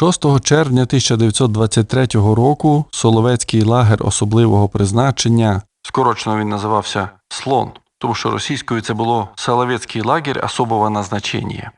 6 червня 1923 року Соловецький лагер особливого призначення, скорочено він називався Слон, тому що російською це було Соловецький лагерь особого назначення.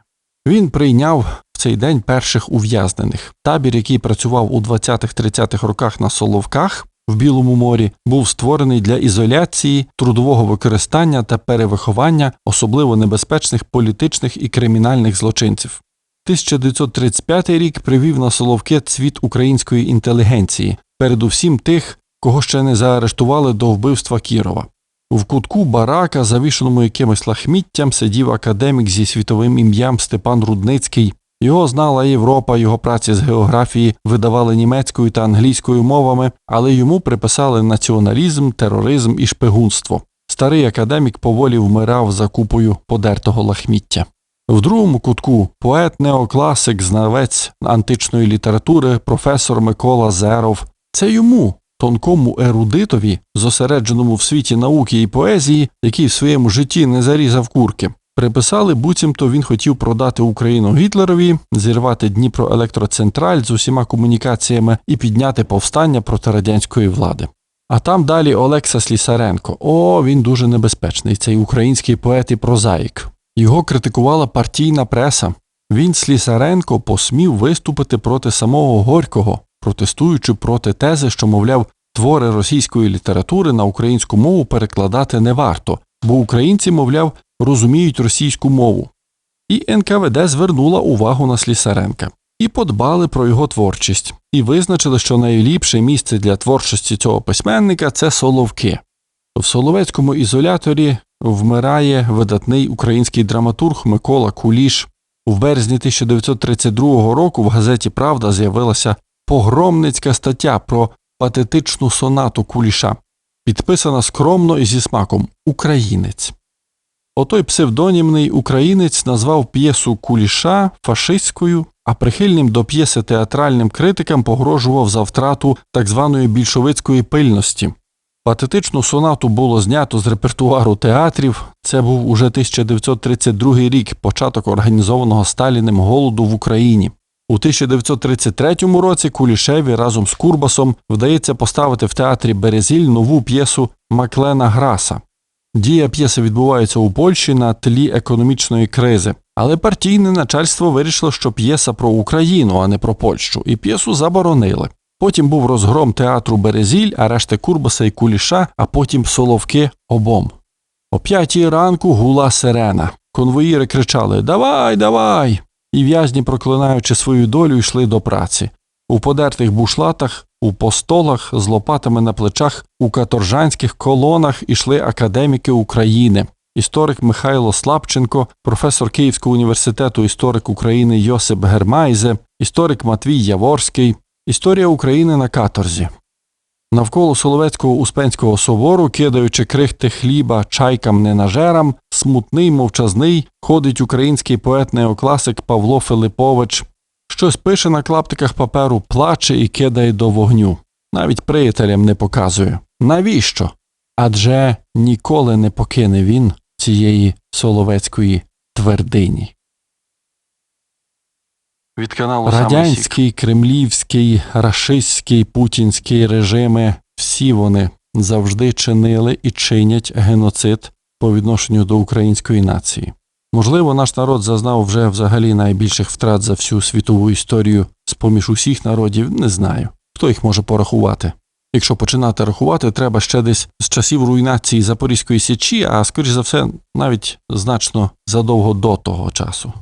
Він прийняв в цей день перших ув'язнених. Табір, який працював у 20-30-х роках на Соловках в Білому морі, був створений для ізоляції, трудового використання та перевиховання особливо небезпечних політичних і кримінальних злочинців. 1935 рік привів на Соловки цвіт української інтелігенції, передусім тих, кого ще не заарештували до вбивства Кірова. В кутку барака, завішеному якимось лахміттям, сидів академік зі світовим ім'ям Степан Рудницький. Його знала Європа, його праці з географії видавали німецькою та англійською мовами, але йому приписали націоналізм, тероризм і шпигунство. Старий академік поволі вмирав за купою подертого лахміття. В другому кутку поет неокласик, знавець античної літератури, професор Микола Зеров. Це йому, тонкому ерудитові, зосередженому в світі науки і поезії, який в своєму житті не зарізав курки. Приписали, буцімто він хотів продати Україну Гітлерові, зірвати Дніпроелектроцентраль з усіма комунікаціями і підняти повстання проти радянської влади. А там далі Олекса Слісаренко. О, він дуже небезпечний, цей український поет і прозаїк. Його критикувала партійна преса. Він Слісаренко посмів виступити проти самого Горького, протестуючи проти тези, що, мовляв, твори російської літератури на українську мову перекладати не варто, бо українці, мовляв, розуміють російську мову. І НКВД звернула увагу на Слісаренка і подбали про його творчість, і визначили, що найліпше місце для творчості цього письменника це Соловки. В Соловецькому ізоляторі вмирає видатний український драматург Микола Куліш. В березні 1932 року в газеті Правда з'явилася погромницька стаття про патетичну сонату Куліша, підписана скромно і зі смаком Українець. Отой псевдонімний українець назвав п'єсу Куліша фашистською, а прихильним до п'єси театральним критикам погрожував за втрату так званої більшовицької пильності. Патетичну сонату було знято з репертуару театрів. Це був уже 1932 рік, початок організованого Сталіним голоду в Україні. У 1933 році Кулішеві разом з Курбасом вдається поставити в театрі Березіль нову п'єсу Маклена Граса. Дія п'єси відбувається у Польщі на тлі економічної кризи, але партійне начальство вирішило, що п'єса про Україну, а не про Польщу, і п'єсу заборонили. Потім був розгром театру Березіль, а решти Курбаса і Куліша, а потім Соловки обом. О п'ятій ранку гула сирена. Конвоїри кричали Давай, давай! І в'язні, проклинаючи свою долю, йшли до праці. У подертих бушлатах, у постолах, з лопатами на плечах, у каторжанських колонах ішли академіки України. Історик Михайло Слабченко, професор Київського університету історик України Йосип Гермайзе, історик Матвій Яворський, Історія України на каторзі. Навколо Соловецького Успенського собору, кидаючи крихти хліба чайкам ненажерам, смутний, мовчазний, ходить український поет-неокласик Павло Филипович, щось пише на клаптиках паперу, плаче і кидає до вогню. Навіть приятелям не показує. Навіщо? Адже ніколи не покине він цієї соловецької твердині. Від каналу Радянський, кремлівський, рашистський, путінський режими всі вони завжди чинили і чинять геноцид по відношенню до української нації. Можливо, наш народ зазнав вже взагалі найбільших втрат за всю світову історію з поміж усіх народів, не знаю. Хто їх може порахувати? Якщо починати рахувати, треба ще десь з часів руйнації Запорізької січі, а скоріш за все, навіть значно задовго до того часу.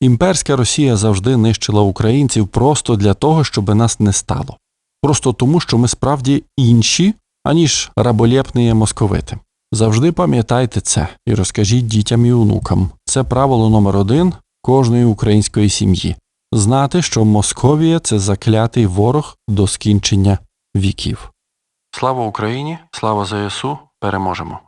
Імперська Росія завжди нищила українців просто для того, щоб нас не стало, просто тому, що ми справді інші, аніж раболєпні московити. Завжди пам'ятайте це і розкажіть дітям і онукам. Це правило номер один кожної української сім'ї знати, що Московія це заклятий ворог до скінчення віків. Слава Україні! Слава ЗСУ! Переможемо!